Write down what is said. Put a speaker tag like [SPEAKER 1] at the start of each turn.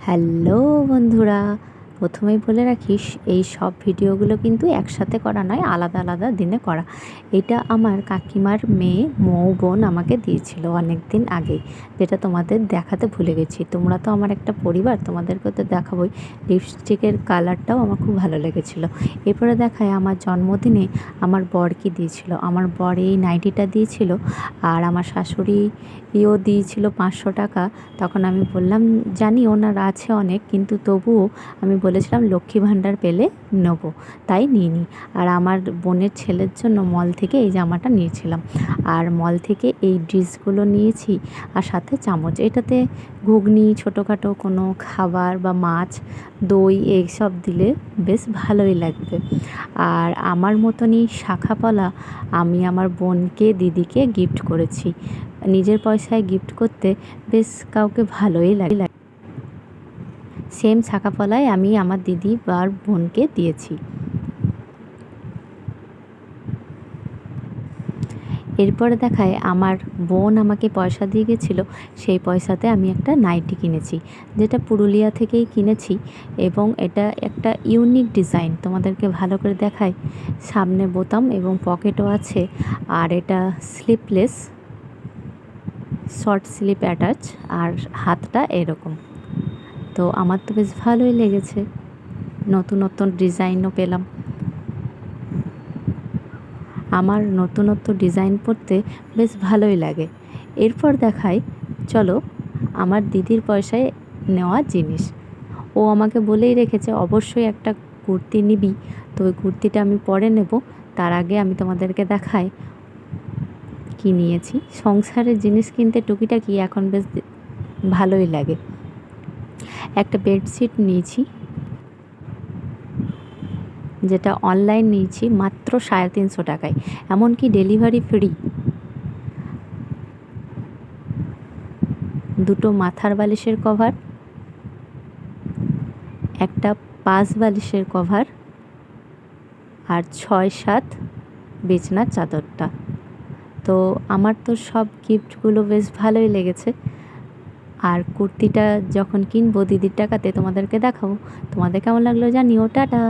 [SPEAKER 1] Hello বন্ধুরা প্রথমেই বলে রাখিস, এই সব ভিডিওগুলো কিন্তু একসাথে করা নয়, আলাদা আলাদা দিনে করা। এটা আমার কাকিমার মেয়ে, মৌ বোন আমাকে দিয়েছিল অনেক দিন আগেই, যেটা তোমাদের দেখাতে ভুলে গেছি। তোমরা তো আমার একটা পরিবার তোমাদেরকে তো দেখাবোই। লিপস্টিকের কালারটাও আমার খুব ভালো লেগেছিল। এরপরে দেখায় আমার জন্মদিনে আমার বর কি দিয়েছিল। আমার বর এই নাইটিটা দিয়েছিল আর আমার শাশুড়িও দিয়েছিল পাঁচশো টাকা। তখন আমি বললাম, জানি ওনার আছে অনেক, কিন্তু তবুও আমি বলেছিলাম লক্ষ্মী ভাণ্ডার পেলে নেব, তাই নিয়ে নিই আর আমার বোনের ছেলের জন্য মল থেকে এই জামাটা নিয়েছিলাম। আর মল থেকে এই ড্রেসগুলো নিয়েছি আর সাথে চামচ। এটাতে ঘুগনি, ছোটোখাটো কোনো খাবার বা মাছ, দই এইসব দিলে বেশ ভালোই লাগবে। আর আমার মতনই শাখাপলা আমি আমার বোনকে, দিদিকে গিফট করেছি। নিজের পয়সায় গিফট করতে বেশ কাউকে ভালোই লাগে। সেম শাখাপলাই আমি আমার দিদি আর বোনকে দিয়েছি। এরপরে দেখায় আমার বোন আমাকে পয়সা দিয়ে গেছিল, সেই পয়সাতে আমি একটা নাইটি কিনেছি, যেটা পুরুলিয়া থেকেই কিনেছি এবং এটা একটা ইউনিক ডিজাইন, তোমাদেরকে ভালো করে দেখায়। সামনে বোতাম এবং পকেটও আছে, আর এটা স্লিপলেস, শর্ট স্লিপ অ্যাটাচ, আর হাতটা এরকম। তো আমার তো বেশ ভালোই লেগেছে। নতুন নতুন ডিজাইনও পেলাম। আমার নতুনত্ব ডিজাইন পরতে বেশ ভালোই লাগে। এরপর দেখাই, চলো, আমার দিদির পয়সায় নেওয়া জিনিস। ও আমাকে বলেই রেখেছে, অবশ্যই একটা কুর্তি নিবি। তো ওই কুর্তিটা আমি পরে নেব। তার আগে আমি তোমাদেরকে দেখাই কি নিয়েছি। সংসারের জিনিস কিনতে টুকিটাকি এখন বেশ ভালোই লাগে। একটা বেডশিট নিয়েছি, যেটা অনলাইন নিয়েছি মাত্র সাড়ে তিনশো টাকায়। এমনকি ডেলিভারি ফ্রি। দুটো মাথার বালিশের কভার, একটা পাঁচ বালিশের কভার, আর ছয় সাত বিছনার চাদরটা। তো আমার তো সব গিফটগুলো বেশ ভালোই লেগেছে। আর কুর্তিটা যখন কিনবো দিদির টাকাতে তোমাদেরকে দেখাবো। তোমাদের কেমন লাগল জানিও টাটা।